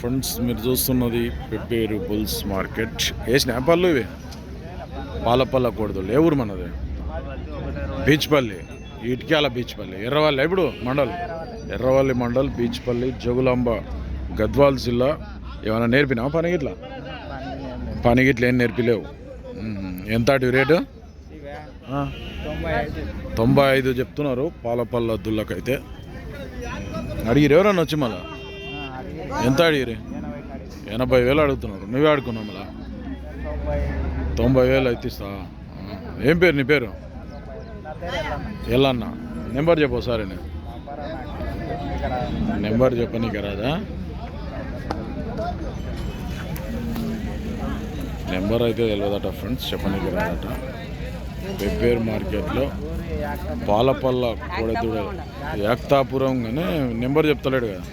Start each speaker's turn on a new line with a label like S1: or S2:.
S1: Friends మీరు చూస్తున్నది పెప్పేరు బుల్స్ మార్కెట్. వేసిన పళ్ళు ఇవి? పాలపల్ల కూడదు ఏ ఊరు మనది? బీచ్పల్లి. ఇటుక్యాల బీచ్పల్లి. ఎర్రవల్లి. ఇప్పుడు మండల్. ఎర్రవల్లి మండల్ బీచ్పల్లి జగులాంబ గద్వాల్ జిల్లా. ఏమైనా నేర్పినా పనిగిట్ల? పనిగిట్ల ఏం నేర్పిలేవు. ఎంత రేటు? తొంభై ఐదు. చెప్తున్నారు పాలపల్ల దుల్లకైతే. అడిగిరు ఎవరన్నా వచ్చి మళ్ళీ? ఎంత అడిగిరి ఎనభై వేలు అడుగుతున్నారు. నువ్వే ఆడుకున్నావు మళ్ళా? తొంభై వేలు అయితే ఇస్తా. ఏం పేరు నీ పేరు? ఎల్లన్న. నెంబర్ చెప్పు సార్ నేను నెంబర్ చెప్పనీకి రాదా? నెంబర్ అయితే తెలియదట ఫ్రెండ్స్ చెప్పనీకి రాదట. పెబ్బేరు మార్కెట్లో పాలపల్ల కోడెదూడ యాక్తాపురం కానీ నెంబర్ చెప్తలేడు కదా.